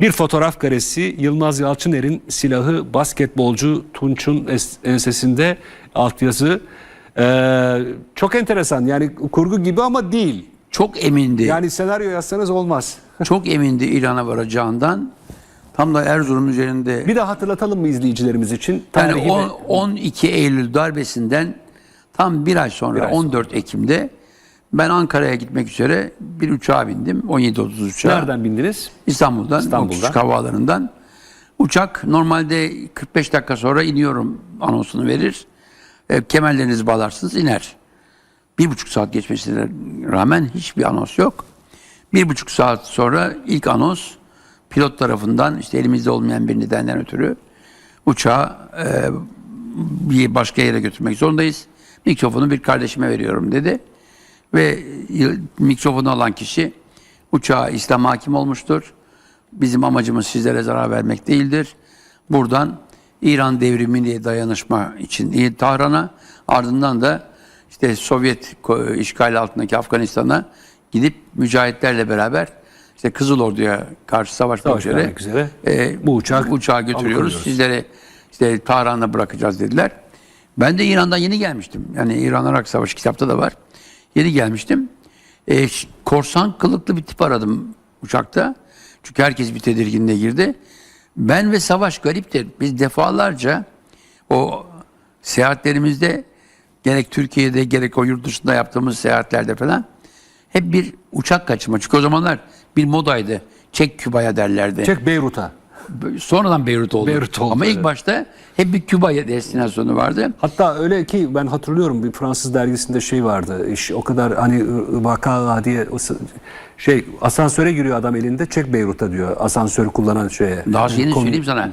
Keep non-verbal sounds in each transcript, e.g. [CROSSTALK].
Bir fotoğraf karesi Yılmaz Yalçıner'in silahı basketbolcu Tunç'un es- ensesinde altyazı. Ee, çok enteresan yani kurgu gibi ama değil. Çok emindi. Yani senaryo yazsanız olmaz. [LAUGHS] Çok emindi İran'a varacağından. Tam da Erzurum üzerinde Bir de hatırlatalım mı izleyicilerimiz için? yani Tarihi on- ve- 12 Eylül darbesinden tam bir ay sonra Bir ay sonra. 14 Ekim'de ben Ankara'ya gitmek üzere bir uçağa bindim. 17.30 uçağı. Nereden bindiniz? İstanbul'dan, İstanbul'dan. 33 havaalanından. Uçak normalde 45 dakika sonra iniyorum anonsunu verir. E, kemerlerinizi bağlarsınız iner. Bir buçuk saat geçmesine rağmen hiçbir anons yok. Bir buçuk saat sonra ilk anons pilot tarafından işte elimizde olmayan bir nedenden ötürü uçağı e, bir başka yere götürmek zorundayız. Mikrofonu bir kardeşime veriyorum dedi. Ve mikrofonu alan kişi uçağa İslam hakim olmuştur. Bizim amacımız sizlere zarar vermek değildir. Buradan İran devrimine dayanışma için Tahran'a ardından da işte Sovyet işgali altındaki Afganistan'a gidip mücahitlerle beraber işte Kızıl Ordu'ya karşı savaşmak Savaş üzere, üzere e, bu uçak uçağı götürüyoruz. Sizlere işte Tahran'da bırakacağız dediler. Ben de İran'dan yeni gelmiştim. Yani İran-Irak Savaşı kitapta da var. Yeni gelmiştim. E, korsan kılıklı bir tip aradım uçakta. Çünkü herkes bir tedirginliğe girdi. Ben ve Savaş gariptir. Biz defalarca o seyahatlerimizde gerek Türkiye'de gerek o yurt dışında yaptığımız seyahatlerde falan hep bir uçak kaçırma. Çünkü o zamanlar bir modaydı. Çek Küba'ya derlerdi. Çek Beyrut'a. Sonradan Beyrut oldu. Beyrut oldu, Ama ilk evet. başta hep bir Küba destinasyonu vardı. Hatta öyle ki ben hatırlıyorum bir Fransız dergisinde şey vardı. İş, o kadar hani vaka diye şey asansöre giriyor adam elinde çek Beyrut'a diyor. Asansörü kullanan şeye. Daha yeni Konu- söyleyeyim sana.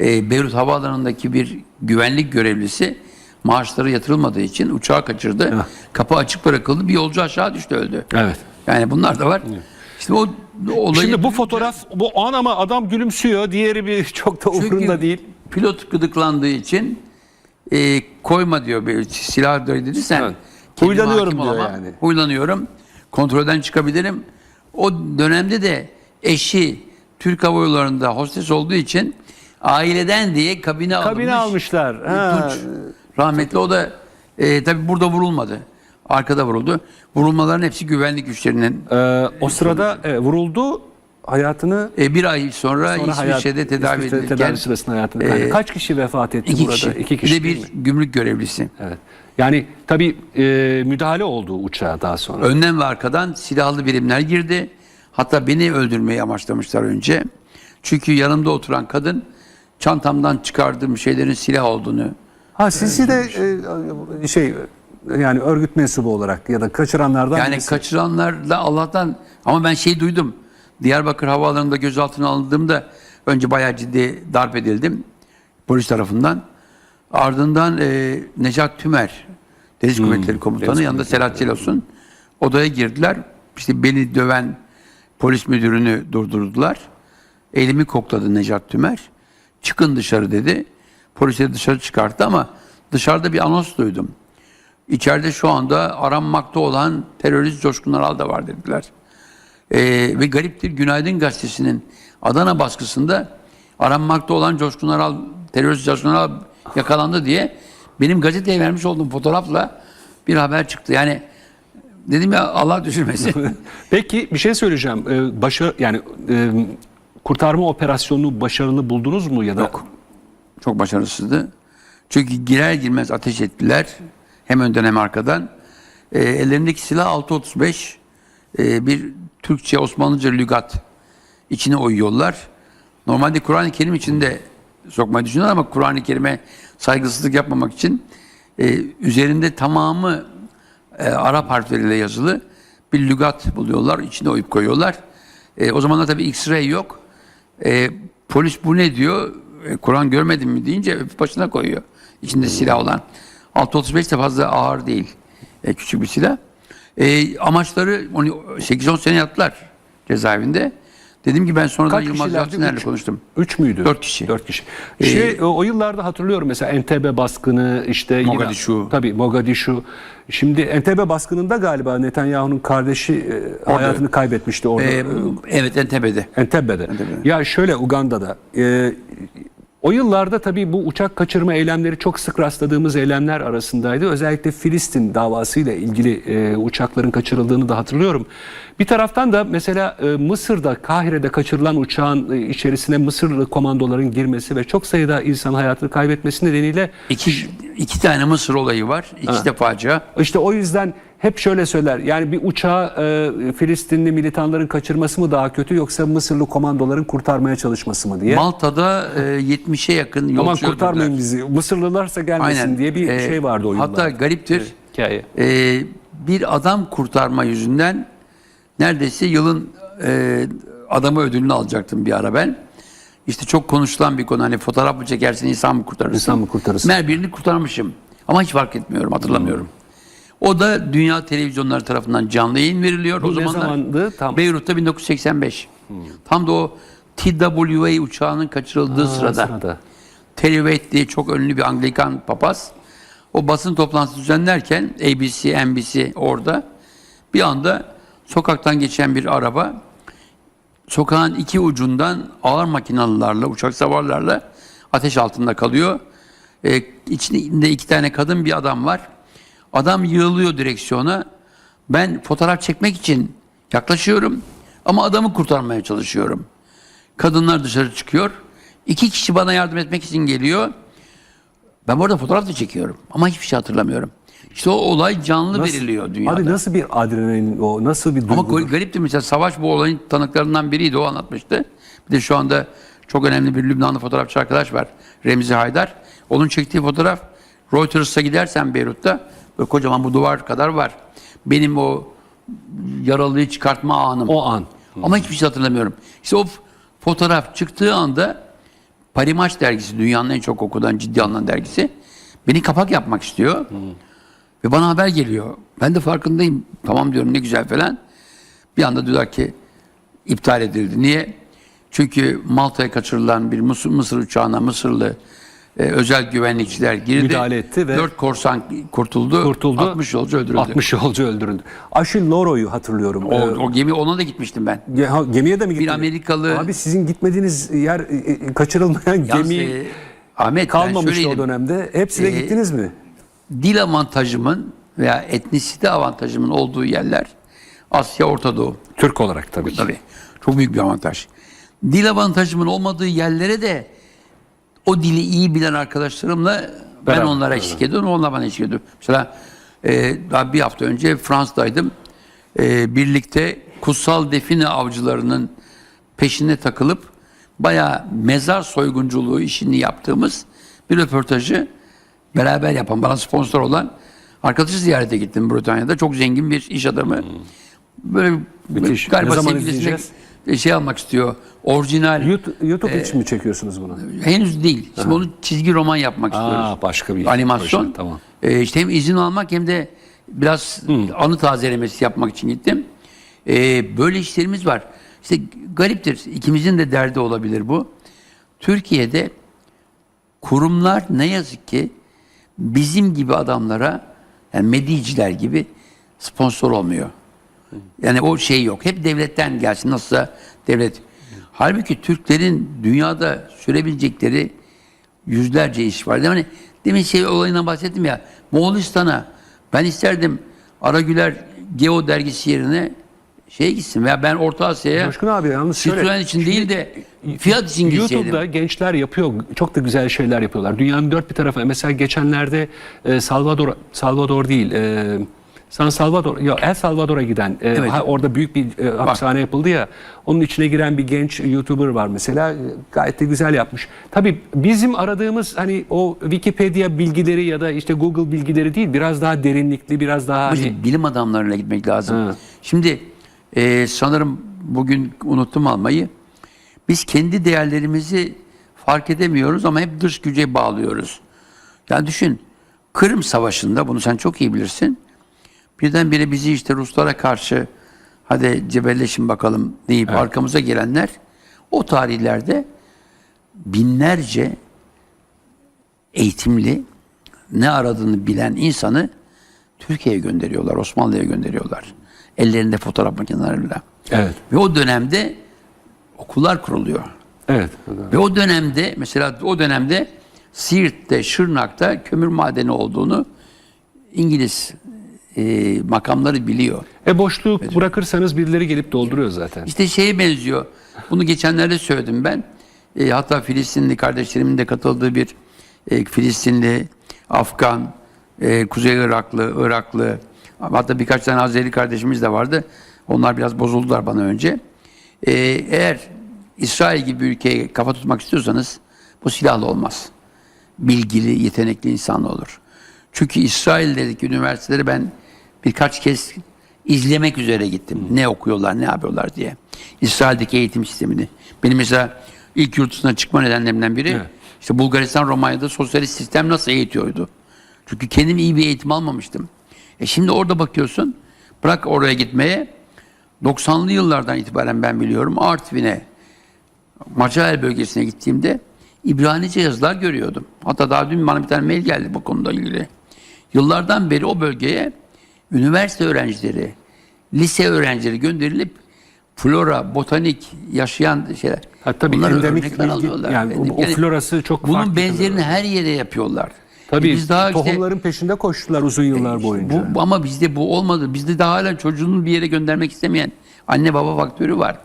Ee, Beyrut Havaalanı'ndaki bir güvenlik görevlisi maaşları yatırılmadığı için uçağı kaçırdı. Kapı açık bırakıldı. Bir yolcu aşağı düştü öldü. Evet. Yani bunlar da var. İşte o olayı Şimdi bu fotoğraf bu an ama adam gülümsüyor. Diğeri bir [LAUGHS] çok da umurunda değil. pilot gıdıklandığı için e, koyma diyor bir silah dedi sen. Evet. Huylanıyorum diyor olamam. yani. Huylanıyorum. Kontrolden çıkabilirim. O dönemde de eşi Türk Hava Yolları'nda hostes olduğu için aileden diye kabine. Kabine almışlar. Ha. Rahmetli o da e, tabi burada vurulmadı. Arkada vuruldu. Vurulmaların hepsi güvenlik güçlerinin. Ee, o sırada e, vuruldu. Hayatını E, bir ay sonra, sonra hayat- İsviçre'de tedavi İsviçre'de edilirken tedavi sırasında hayatını kaybetti. e, Kaç kişi vefat etti iki burada? kişi. İki kişi. bir de bir mi? gümrük görevlisi. Evet. Yani tabii e, müdahale oldu uçağa daha sonra. Önden ve arkadan silahlı birimler girdi. Hatta beni öldürmeyi amaçlamışlar önce. Çünkü yanımda oturan kadın çantamdan çıkardığım şeylerin silah olduğunu Ha sizi de e, şey yani örgüt mensubu olarak ya da kaçıranlardan yani birisi. kaçıranlarla Allah'tan ama ben şey duydum. Diyarbakır havaalanında gözaltına alındığımda önce bayağı ciddi darp edildim polis tarafından. Ardından e, Necat Tümer Deniz Kuvvetleri Komutanı Hmm, Deniz yanında Selahattin Olsun odaya girdiler. İşte beni döven polis müdürünü durdurdular. Elimi kokladı Necat Tümer. Çıkın dışarı dedi. Polise dışarı çıkarttı ama dışarıda bir anons duydum. İçeride şu anda aranmakta olan terörist Coşkun Aral da var dediler. Ee, ve gariptir Günaydın Gazetesi'nin Adana baskısında aranmakta olan Coşkun Aral, terörist Coşkun Aral yakalandı diye benim gazeteye vermiş olduğum fotoğrafla bir haber çıktı. Yani dedim ya Allah düşürmesin. [LAUGHS] Peki bir şey söyleyeceğim. Ee, başa yani e, kurtarma operasyonunu başarılı buldunuz mu ya da Yok. Çok başarısızdı. Çünkü girer girmez ateş ettiler. Hem önden hem arkadan. Ee, ellerindeki silah 6.35. Ee, bir Türkçe Osmanlıca lügat. içine oyuyorlar. Normalde Kur'an-ı Kerim içinde sokmayı düşünüyorlar ama Kur'an-ı Kerim'e saygısızlık yapmamak için e, üzerinde tamamı e, Arap harfleriyle yazılı bir lügat buluyorlar. içine oyup koyuyorlar. E, o zamanlar tabii X-ray yok. E, polis bu ne diyor? E, Kur'an görmedin mi deyince başına koyuyor. İçinde silah olan. 6.35 de fazla ağır değil. E, küçük bir silah. E, amaçları onu 8-10 sene yattılar cezaevinde. Dedim ki ben sonradan Kaç Yılmaz? Yalçıner'le konuştum. Üç müydü? Dört kişi. Dört kişi. Ee, Şey, o, o yıllarda hatırlıyorum mesela Entebbe baskını işte yine- Mogadishu. tabii Mogadishu. Şimdi Entebbe baskınında galiba Netanyahu'nun kardeşi e, hayatını kaybetmişti orada. Ee, evet Entebe'de. Entebbe'de. Ya şöyle Uganda'da. e, o yıllarda tabii bu uçak kaçırma eylemleri çok sık rastladığımız eylemler arasındaydı. Özellikle Filistin davasıyla ilgili e, uçakların kaçırıldığını da hatırlıyorum. Bir taraftan da mesela e, Mısır'da Kahire'de kaçırılan uçağın e, içerisine Mısırlı komandoların girmesi ve çok sayıda insan hayatını kaybetmesi nedeniyle İki, iki tane Mısır olayı var. İkisi de facia. işte o yüzden hep şöyle söyler. Yani bir uçağı e, Filistinli militanların kaçırması mı daha kötü yoksa Mısırlı komandoların kurtarmaya çalışması mı diye. Malta'da e, 70'e yakın yolcu Aman kurtarmayın bizi. Mısırlılarsa gelmesin Aynen. diye bir Ee, şey vardı o yıllarda. Hatta gariptir. Hikaye. Ee, bir adam kurtarma yüzünden neredeyse yılın e, adamı ödülünü alacaktım bir ara ben. İşte çok konuşulan bir konu. Hani fotoğraf mı çekersin, insan mı kurtarırsın? İnsan mı kurtarırsın? Meğer birini kurtarmışım. Ama hiç fark etmiyorum, hatırlamıyorum. O da dünya televizyonları tarafından canlı yayın veriliyor. Bu o zamanlar zamandı? Tam- Beyrut'ta 1985. Tam da o TWA uçağının kaçırıldığı sırada. Sırada. Terry Waite diye çok ünlü bir Anglikan papaz. O basın toplantısı düzenlerken ABC, NBC orada bir anda sokaktan geçen bir araba sokağın iki ucundan ağır makinalılarla, uçak savarlarla ateş altında kalıyor. Ee, içinde iki tane kadın bir adam var. Adam yığılıyor direksiyona. Ben fotoğraf çekmek için yaklaşıyorum ama adamı kurtarmaya çalışıyorum. Kadınlar dışarı çıkıyor. İki kişi bana yardım etmek için geliyor. Ben bu arada fotoğraf da çekiyorum ama hiçbir şey hatırlamıyorum. İşte o olay canlı veriliyor dünyada. Abi nasıl bir adrenalin o? Nasıl bir Ama duygudur? gar- garipti mesela Savaş bu olayın tanıklarından biriydi o anlatmıştı. Bir de şu anda çok önemli bir Lübnanlı fotoğrafçı arkadaş var Remzi Haydar. Onun çektiği fotoğraf Reuters'a gidersen Beyrut'ta böyle kocaman bu duvar kadar var. Benim o yaralıyı çıkartma anım. O an. Ama hiçbir şey hatırlamıyorum. İşte o fotoğraf çıktığı anda Parimaç dergisi dünyanın en çok okunan ciddi alınan dergisi beni kapak yapmak istiyor. Ve bana haber geliyor. Ben de farkındayım. Tamam diyorum ne güzel falan. Bir anda diyorlar ki iptal edildi. Niye? Çünkü Malta'ya kaçırılan bir Mısır, Mısır uçağına Mısırlı e, özel güvenlikçiler girdi. Müdahale etti ve- Dört korsan kurtuldu. Kurtuldu. 60 yolcu öldürüldü. 60 yolcu öldürüldü. Achille Laurio'yu hatırlıyorum. O, Ee, o gemi ona da gitmiştim ben. ge- ha, gemiye de mi gittiniz? Amerikalı- Abi sizin gitmediğiniz yer e, e, kaçırılmayan Yalnız, gemi e, Ahmet kalmamıştı o dönemde. Hepsine Ee, gittiniz mi? Dil avantajımın veya etnisite avantajımın olduğu yerler Asya, Orta Doğu. Türk olarak tabii ki. Tabii. Çok büyük bir avantaj. Dil avantajımın olmadığı yerlere de o dili iyi bilen arkadaşlarımla ben Beraber, onlara eşlik ediyorum, onlar bana eşlik ediyor. Mesela e, daha bir hafta önce Fransa'daydım. E, birlikte kutsal define avcılarının peşine takılıp bayağı mezar soygunculuğu işini yaptığımız bir röportajı beraber yapan, bana sponsor olan arkadaşı ziyarete gittim Britanya'da. Çok zengin bir iş adamı. Böyle Müthiş. galiba Ne zaman sevgilisine izleyeceğiz? Şey almak istiyor. Orijinal. YouTube, YouTube için mi çekiyorsunuz bunu? Henüz değil. Şimdi onu çizgi roman yapmak istiyoruz. Aa, başka bir Animasyon. proje, tamam. Ee, işte hem izin almak hem de biraz anı tazelemesi yapmak için gittim. Ee, böyle işlerimiz var. İşte gariptir. İkimizin de derdi olabilir bu. Türkiye'de kurumlar ne yazık ki bizim gibi adamlara yani medyiciler gibi sponsor olmuyor. Yani o şey yok. Hep devletten gelsin. Nasılsa devlet. Halbuki Türklerin dünyada sürebilecekleri yüzlerce iş var. Hani demin şey olayından bahsettim ya. Moğolistan'a ben isterdim Aragüler Geo dergisi yerine şey gitsin veya ben Orta Asya'ya Coşkun abi yalnız şöyle. İçin değil de fiyat için gitseydim. YouTube'da gençler yapıyor. Çok da güzel şeyler yapıyorlar. Dünyanın dört bir tarafı. Mesela geçenlerde e, Salvador Salvador değil. E, San Salvador, ya El Salvador'a giden, e, Evet. ha, orada büyük bir e, hapishane yapıldı ya, onun içine giren bir genç YouTuber var mesela, E, gayet de güzel yapmış. Tabii bizim aradığımız hani o Wikipedia bilgileri ya da işte Google bilgileri değil, biraz daha derinlikli, biraz daha hani, bilim adamlarına gitmek lazım. Ha. Şimdi e, sanırım bugün unuttum almayı. Biz kendi değerlerimizi fark edemiyoruz ama hep dış güce bağlıyoruz. Yani düşün Kırım Savaşı'nda bunu sen çok iyi bilirsin. Birdenbire bizi işte Ruslara karşı hadi cebelleşin bakalım deyip arkamıza gelenler o tarihlerde binlerce eğitimli ne aradığını bilen insanı Türkiye'ye gönderiyorlar, Osmanlı'ya gönderiyorlar. Ellerinde fotoğraf makineleriyle. Evet. Ve o dönemde okullar kuruluyor. Evet. Ve o dönemde mesela o dönemde Siirt'te, Şırnak'ta kömür madeni olduğunu İngiliz e, makamları biliyor. E boşluğu bırakırsanız birileri gelip dolduruyor zaten. İşte şeye benziyor. Bunu geçenlerde söyledim ben. E, hatta Filistinli kardeşlerimin de katıldığı bir e, Filistinli, Afgan, e, Kuzey Iraklı, Iraklı, hatta birkaç tane Azeri kardeşimiz de vardı. Onlar biraz bozuldular bana önce. E, eğer İsrail gibi bir ülkeye kafa tutmak istiyorsanız bu silahlı olmaz. Bilgili, yetenekli insan olur. Çünkü İsrail'deki üniversiteleri ben birkaç kez izlemek üzere gittim. Ne okuyorlar, ne yapıyorlar diye. İsrail'deki eğitim sistemini. Benim mesela ilk yurt dışına çıkma nedenlerimden biri Evet. işte Bulgaristan, Romanya'da sosyalist sistem nasıl eğitiyordu. Çünkü kendim iyi bir eğitim almamıştım. E şimdi orada bakıyorsun, bırak oraya gitmeye. 90'lı yıllardan itibaren ben biliyorum Artvin'e, Macael bölgesine gittiğimde İbranice yazılar görüyordum. Hatta daha dün bana bir tane mail geldi bu konuda ilgili. Yıllardan beri o bölgeye üniversite öğrencileri, lise öğrencileri gönderilip flora, botanik yaşayan şeyler. Ha, tabii bunlar endemik alıyorlar. yani o- o florası çok Bunun farklı benzerini her yere yapıyorlar. Tabii E biz daha işte- tohumların peşinde koştular uzun yıllar boyunca. bu, ama bizde bu olmadı. Bizde daha hala çocuğunu bir yere göndermek istemeyen anne baba faktörü var.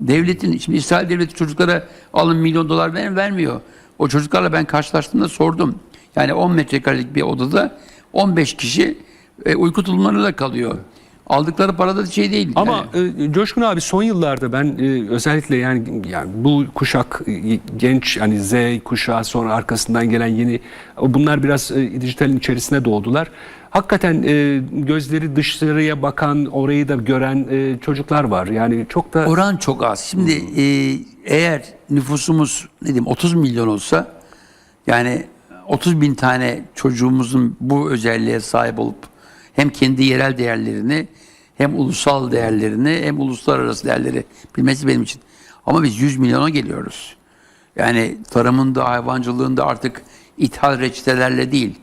Devletin, şimdi İsrail devleti çocuklara alın milyon dolar ver, vermiyor. O çocuklarla ben karşılaştığımda sordum. Yani 10 metrekarelik bir odada 15 kişi e, uyku tulumlarıyla kalıyor. Aldıkları para da şey değil. Ama yani. e, Coşkun abi son yıllarda ben e, özellikle yani yani bu kuşak e, genç hani Z kuşağı sonra arkasından gelen yeni bunlar biraz e, dijitalin içerisine doğdular. Hakikaten e, gözleri dışarıya bakan, orayı da gören e, çocuklar var. Yani çok da Oran çok az. Şimdi e, eğer nüfusumuz ne diyeyim 30 milyon olsa yani 30 bin tane çocuğumuzun bu özelliğe sahip olup hem kendi yerel değerlerini hem ulusal değerlerini hem uluslararası değerleri bilmesi benim için. Ama biz 100 milyona geliyoruz. Yani tarımında, hayvancılığında artık ithal reçetelerle değil,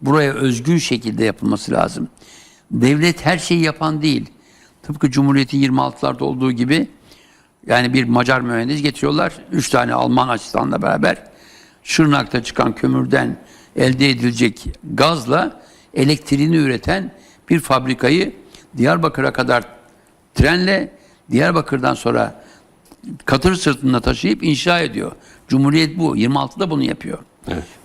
buraya özgün şekilde yapılması lazım. Devlet her şeyi yapan değil. Tıpkı Cumhuriyet'in 26'larda olduğu gibi yani bir Macar mühendis getiriyorlar. Üç tane Alman asistanla beraber Şırnak'ta çıkan kömürden elde edilecek gazla elektriğini üreten bir fabrikayı Diyarbakır'a kadar trenle Diyarbakır'dan sonra katır sırtında taşıyıp inşa ediyor. Cumhuriyet bu. 26'da bunu yapıyor.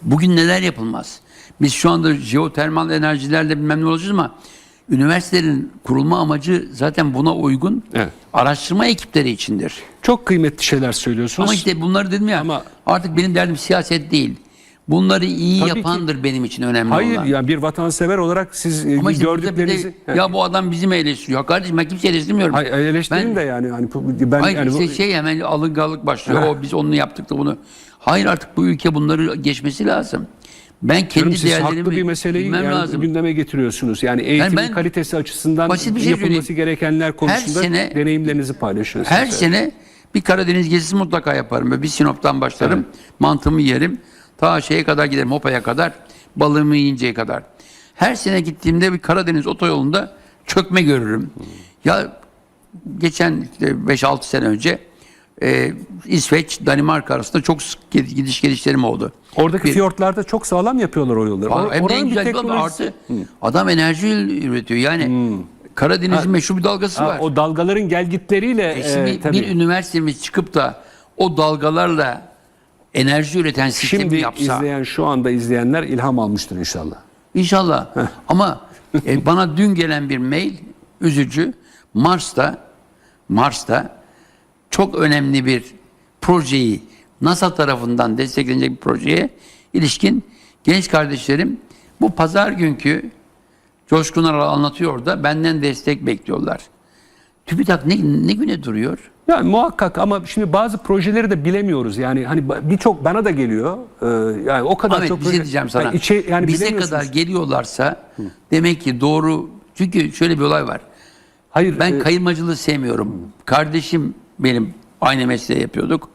Bugün neler yapılmaz? Biz şu anda jeotermal enerjilerle bilmem ne olacağız ama üniversitelerin kurulma amacı zaten buna uygun Evet. araştırma ekipleri içindir. çok kıymetli şeyler söylüyorsunuz. Ama işte bunları dedim ya Ama- artık benim derdim siyaset değil. Bunları iyi Tabii ki. yapandır benim için önemli Hayır olan. yani bir vatansever olarak siz e, Ama işte bir de, gördüklerinizi ya bu adam bizi mi eleştiriyor? Ya Kardeşim ben kimseyi eleştirmiyorum. Hayır, eleştirin Ben- de yani hani ben Hayır yani bu- işte şey hemen alınganlık başlıyor. Ha. O biz onu yaptık da bunu. Hayır artık bu ülke bunları geçmesi lazım. Ben kendi Diyorum siz haklı bir meseleyi yani lazım. gündeme getiriyorsunuz. Yani eğitimin ben- kalitesi açısından Basit bir şey yapılması söyleyeyim. gerekenler konusunda sene- deneyimlerinizi paylaşıyorsunuz. Her sene bir Karadeniz gezisi mutlaka yaparım. Böyle Bir Sinop'tan başlarım. Mantımı yerim. Ta şeye kadar giderim Hopa'ya kadar. Balığımı yiyinceye kadar. Her sene gittiğimde bir Karadeniz otoyolunda çökme görürüm. Ya geçen işte 5-6 sene önce e, İsveç, Danimarka arasında çok sık gid- gidiş gelişlerim oldu. Oradaki Bir- fiyortlarda çok sağlam yapıyorlar o yolları. Or- Hem de en güzel teknolojisi- artı. Adam enerji üretiyor. Yani Karadeniz'in meşhur bir dalgası Ha, var. o dalgaların gelgitleriyle E şimdi e, tabii. bir üniversitemiz çıkıp da o dalgalarla enerji üreten sistemi Şimdi yapsa izleyen şu anda izleyenler ilham almıştır inşallah. inşallah. Ama e, bana dün gelen bir mail üzücü. Mars'ta Mars'ta çok önemli bir projeyi NASA tarafından desteklenecek bir projeye ilişkin genç kardeşlerim bu pazar günkü Coşkun Aral anlatıyor da benden destek bekliyorlar. TÜBİTAK ne, ne güne duruyor? Yani muhakkak ama şimdi bazı projeleri de bilemiyoruz. Yani hani birçok bana da geliyor. Ee, yani o kadar Ahmet çok bir şey diyeceğim sana. Yani içe- yani Bize kadar geliyorlarsa demek ki doğru. Çünkü şöyle bir olay var. Hayır, Ben e, kayırmacılığı sevmiyorum. Kardeşim benim aynı mesleği yapıyorduk.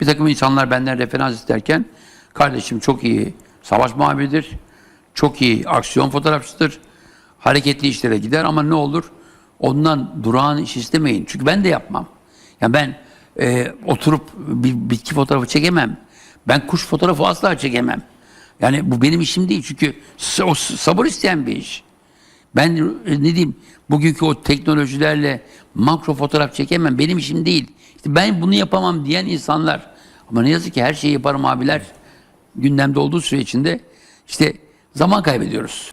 Bir takım insanlar benden referans isterken kardeşim çok iyi savaş muhabiridir. Çok iyi aksiyon fotoğrafçıdır. Hareketli işlere gider ama ne olur ondan durağan iş istemeyin. Çünkü ben de yapmam. Yani ben e, oturup bir bitki fotoğrafı çekemem. Ben kuş fotoğrafı asla çekemem. Yani bu benim işim değil. Çünkü o sabır isteyen bir iş. Ben e, ne diyeyim bugünkü o teknolojilerle makro fotoğraf çekemem benim işim değil. İşte ben bunu yapamam diyen insanlar ama ne yazık ki her şeyi yaparım abiler gündemde olduğu süre içinde işte zaman kaybediyoruz.